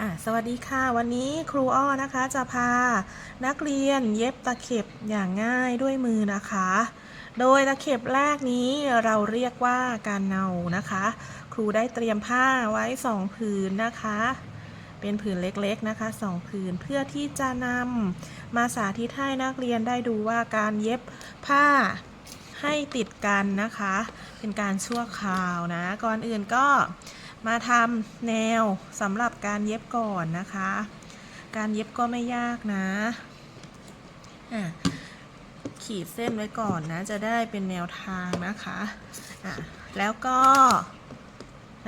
อะสวัสดีค่ะ วันนี้ครูอ้อนะคะจะพานักเรียนเย็บตะเข็บอย่างง่ายด้วยมือนะคะ โดยตะเข็บแรกนี้เราเรียกว่าการเนานะคะ ครูได้เตรียมผ้าไว้สองผืนนะคะ เป็นผืนเล็กๆนะคะสองผืนเพื่อที่จะนำมาสาธิตให้นักเรียนได้ดูว่าการเย็บผ้าให้ติดกันนะคะ เป็นการชั่วคราวนะ ก่อนอื่นก็ มาทำแนวสำหรับการเย็บก่อนนะคะ การเย็บก็ไม่ยากนะอะขีดเส้นไว้ก่อนนะ จะได้เป็นแนวทางนะคะอะแล้วก็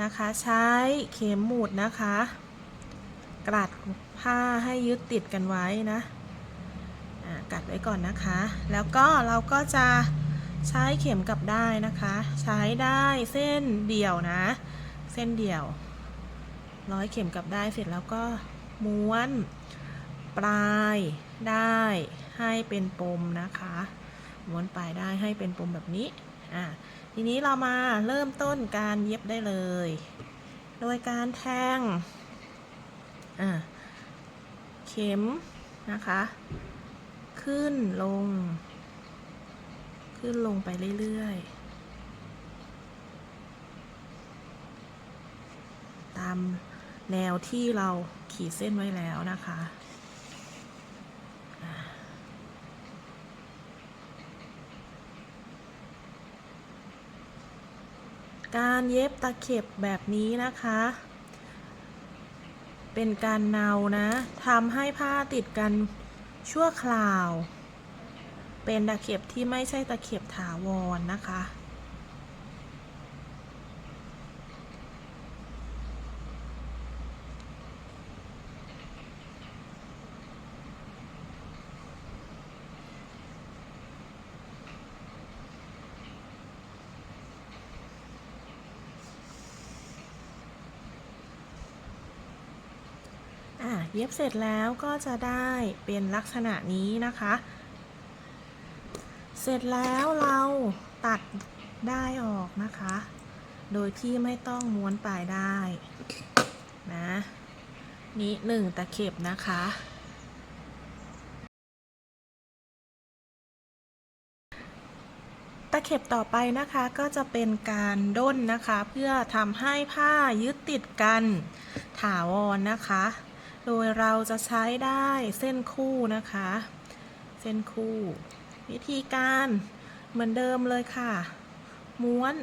นะคะใช้เข็มหมุดนะคะ กลัดผ้าให้ยึดติดกันไว้นะะกัดไว้ก่อนนะคะ แล้วก็เราก็จะใช้เข็มกลับได้นะคะ ใช้ได้เส้นเดี่ยวนะ เส้นเดี่ยว ร้อยเข็มกลับได้เสร็จแล้วก็ม้วน ปลายได้ให้เป็นปมนะคะ ม้วนปลายได้ให้เป็นปมแบบนี้อะทีนี้เรามาเริ่มต้นการเย็บได้เลย โดยการแทงอะเข็มนะคะ ขึ้นลง ขึ้นลงไปเรื่อยๆามแนวที่เราขีดเส้นไว้แล้วนะคะการเย็บตะเข็บแบบนี้นะคะ เป็นการเนานะทำให้ผ้าติดกันชั่วคราว เป็นตะเข็บที่ไม่ใช่ตะเข็บถาวรนนะคะ อะ เย็บเสร็จแล้วก็จะได้เป็นลักษณะนี้นะคะ เสร็จแล้วเราตัดได้ออกนะคะ โดยที่ไม่ต้องม้วนปลายได้นะนี่หนึ่งตะเข็บนะคะตะเข็บต่อไปนะคะก็จะเป็นการด้นนะคะ เพื่อทำให้ผ้ายึดติดกันถาวรนะคะ โดยเราจะใช้ได้เส้นคู่นะคะ เส้นคู่ วิธีการเหมือนเดิมเลยค่ะ ม้วน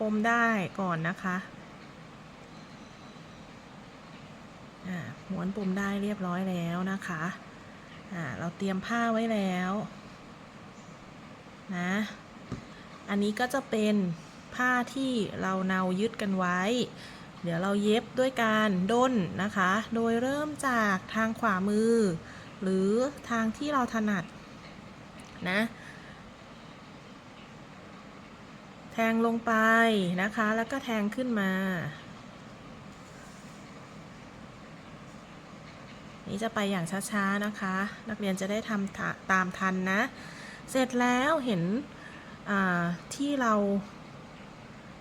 ปมได้ก่อนนะคะอ่าม้วนปมได้เรียบร้อยแล้วนะคะอ่าเราเตรียมผ้าไว้แล้วนะ อันนี้ก็จะเป็นผ้าที่เราเนายึดกันไว้ เดี๋ยวเราเย็บด้วยการด้นนะคะ โดยเริ่มจากทางขวามือ หรือทางที่เราถนัดนะแทงลงไปนะคะ แล้วก็แทงขึ้นมา นี่จะไปอย่างช้าๆนะคะ นักเรียนจะได้ทำตามทันนะ เสร็จแล้วเห็นที่เรา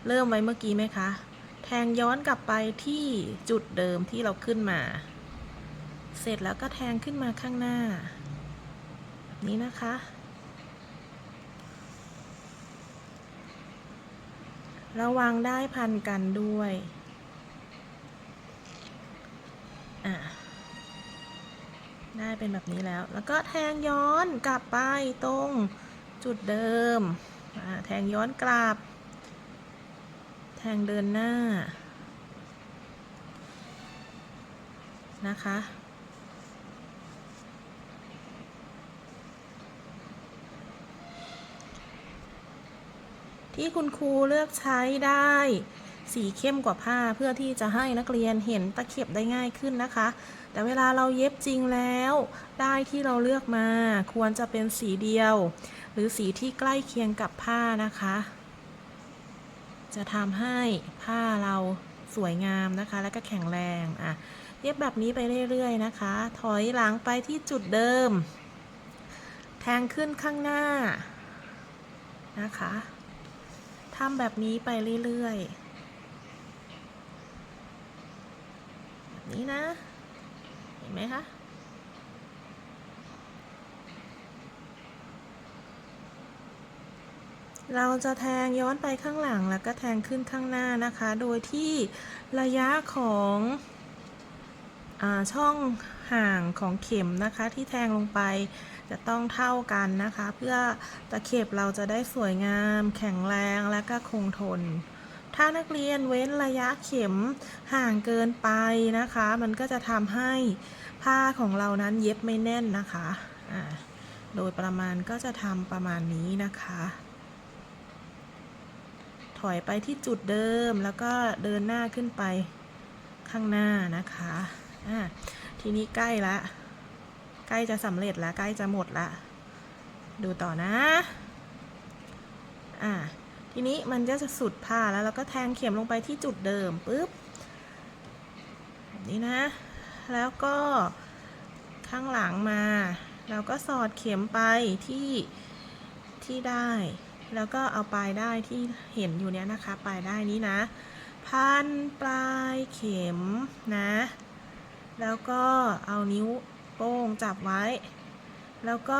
เริ่มไว้เมื่อกี้ไหมคะ แทงย้อนกลับไปที่จุดเดิมที่เราขึ้นมา เสร็จแล้วก็แทงขึ้นมาข้างหน้า แบบนี้นะคะ ระวังได้พันกันด้วยอะได้เป็นแบบนี้แล้ว แล้วก็แทงย้อนกลับไปตรงจุดเดิม แทงย้อนกลับ แทงเดินหน้า นะคะ ที่คุณครูเลือกใช้ได้สีเข้มกว่าผ้าเพื่อที่จะให้นักเรียนเห็นตะเข็บได้ง่ายขึ้นนะคะ แต่เวลาเราเย็บจริงแล้วได้ที่เราเลือกมาควรจะเป็นสีเดียว หรือสีที่ใกล้เคียงกับผ้านะคะ จะทำให้ผ้าเราสวยงามนะคะ และก็แข็งแรงอะเย็บแบบนี้ไปเรื่อยๆนะคะ ถอยหลังไปที่จุดเดิม แทงขึ้นข้างหน้านะคะทำแบบนี้ไปเรื่อยๆแบบนี้นะ เห็นไหมคะ เราจะแทงย้อนไปข้างหลังแล้วก็แทงขึ้นข้างหน้านะคะ โดยที่ระยะของอช่องห่างของเข็มนะคะที่แทงลงไปจะต้องเท่ากันนะคะ เพื่อตะเข็บเราจะได้สวยงาม แข็งแรงและก็คงทน ถ้านักเรียนเว้นระยะเข็มห่างเกินไปนะคะ มันก็จะทำให้ผ้าของเรานั้นเย็บไม่แน่นนะคะ โดยประมาณก็จะทำประมาณนี้นะคะ อยไปที่จุดเดิม แล้วก็เดินหน้าขึ้นไปข้างหน้านะคะอ่าทีนี้ใกล้ละใกล้จะสำเร็จล้วใกล้จะหมดละดูต่อนะอ่าทีนี้มันจะสุดผ้าแล้วเราก็แทงเข็มลงไปที่จุดเดิมปุ๊บแบบนี้นะ แล้วก็ข้างหลังมา เราก็สอดเข็มไปที่ที่ได้ แล้วก็เอาปลายได้ที่เห็นอยู่เนี้ยนะคะ ปลายได้นี้นะ พันปลายเข็มนะ แล้วก็เอานิ้วโป้งจับไว้ แล้วก็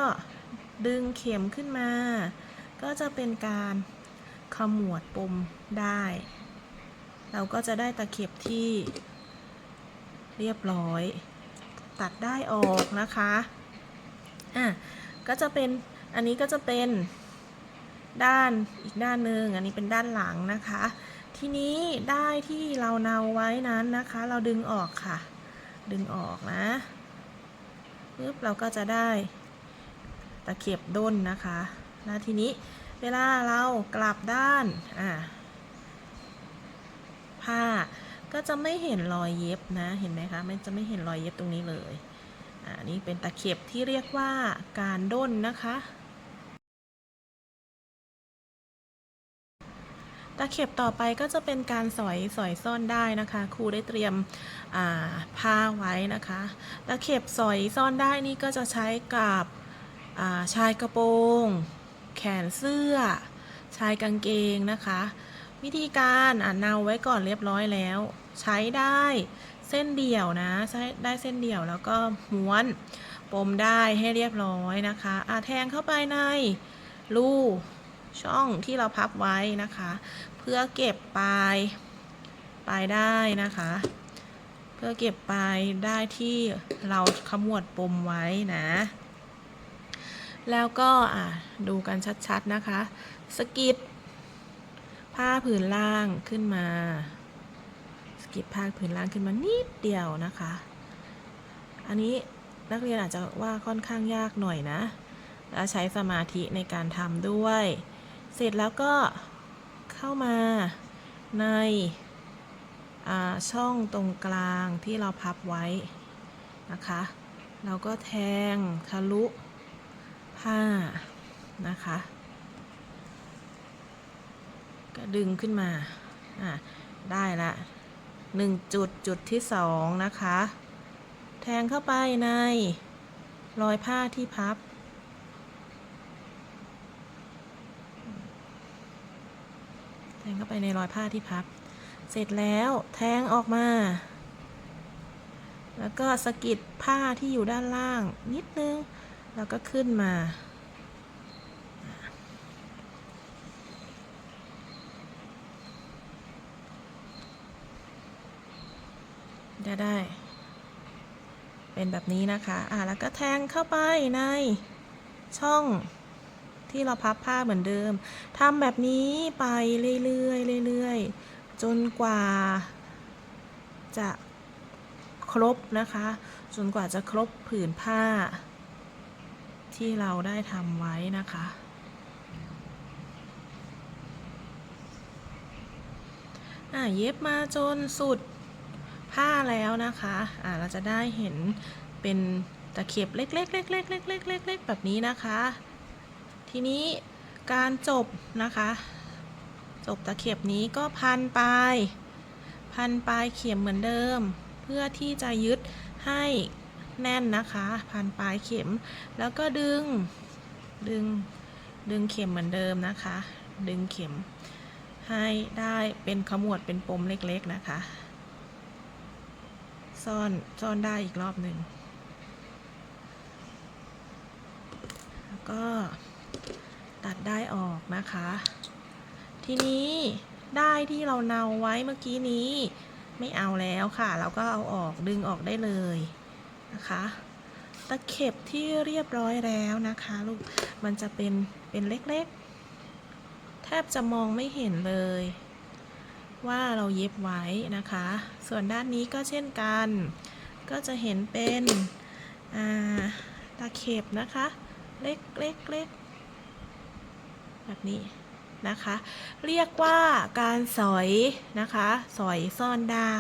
ดึงเข็มขึ้นมา ก็จะเป็นการขมวดปมได้ เราก็จะได้ตะเข็บที่เรียบร้อย ตัดได้ออกนะคะ อะ ก็จะเป็น อันนี้ก็จะเป็น ด้านอีกด้านหนึ่งอันนี้เป็นด้านหลังนะคะ ทีนี้ได้ายที่เราเนาไว้นั้นนะคะ เราดึงออกค่ะ ดึงออกนะปึ๊บเราก็จะได้ตะเข็บด้นนะคะแล้วทีนี้เวลาเรากลับด้านอ่าผ้าก็จะไม่เห็นรอยเย็บนะเห็นไหมคะมันจะไม่เห็นรอยเย็บตรงนี้เลย อ่านี่เป็นตะเข็บที่เรียกว่าการด้นนะคะ ตะเข็บต่อไปก็จะเป็นการสอยสอยซ่อนได้นะคะ ครูได้เตรียมผ้าไว้นะคะ ตะเข็บสอยซ่อนได้นี่ก็จะใช้กับาชายกระโปรง แขนเสื้อ ชายกางเกงนะคะ วิธีการอ่าเนาไว้ก่อนเรียบร้อยแล้ว ใช้ได้เส้นเดี่ยวนะใช้ได้เส้นเดี่ยวแล้วก็ม้วนปมได้ให้เรียบร้อยนะคะอาแทงเข้าไปในรู ช่องที่เราพับไว้นะคะ เพื่อเก็บปลายปลายได้นะคะ เพื่อเก็บปลายได้ที่เราขมวดปมไว้นะ แล้วก็อะดูกันชัดๆนะคะ สกิดผ้าผืนล่างขึ้นมาสกิดผ้าผืนล่างขึ้นมานิดเดียวนะคะ อันนี้นักเรียนอาจจะว่าค่อนข้างยากหน่อยนะและใช้สมาธิในการทำด้วย เสร็จแล้วก็เข้ามาในาช่องตรงกลางที่เราพับไว้นะคะ เราก็แทงทะลุผ้านะคะ ก็ดึงขึ้นมา อะ ได้ละหนึ่งจุดจุดที่สองนะคะ แทงเข้าไปในรอยผ้าที่พับ แทง เข้าไปในรอยผ้าที่พับ เสร็จแล้วแทงออกมา แล้วก็สะกิดผ้าที่อยู่ด้านล่างนิดนึง แล้วก็ขึ้นมา จะได้ เป็นแบบนี้นะคะ อ่าแล้วก็แทงเข้าไปในช่อง ที่เราพับผ้าเหมือนเดิมทำแบบนี้ไปเรื่อยๆเรื่อยๆจนกว่าจะครบนะคะ จนกว่าจะครบผืนผ้า ที่เราได้ทำไว้นะคะ อะเย็บมาจนสุดผ้าแล้วนะคะ อะเราจะได้เห็นเป็นตะเข็บเล็กๆเล็กๆเล็กๆเล็กๆเล็กๆแบบนี้นะคะ ทีนี้การจบนะคะ จบตะเข็บนี้ก็พันปลาย พันปลายเข็มเหมือนเดิม เพื่อที่จะยึดให้แน่นนะคะ พันปลายเข็ม แล้วก็ดึง ดึง ดึงเข็มเหมือนเดิมนะคะ ดึงเข็มให้ได้เป็นขมวดเป็นปมเล็กๆนะคะ ซ่อน ซ่อนได้อีกรอบหนึ่ง แล้วก็ ตัดได้ออกนะคะ ทีนี้ได้ที่เราเนาไว้เมื่อกี้นี้ ไม่เอาแล้วค่ะ เราก็เอาออกดึงออกได้เลยนะคะ ตะเข็บที่เรียบร้อยแล้วนะคะลูกมันจะเป็นเป็นเล็กๆ แทบจะมองไม่เห็นเลย ว่าเราเย็บไว้นะคะ ส่วนด้านนี้ก็เช่นกัน ก็จะเห็นเป็นตะเข็บนะคะ เล็กเล็กเล็ก แบบนี้นะคะ เรียกว่าการสอยนะคะ สอยซ่อนได้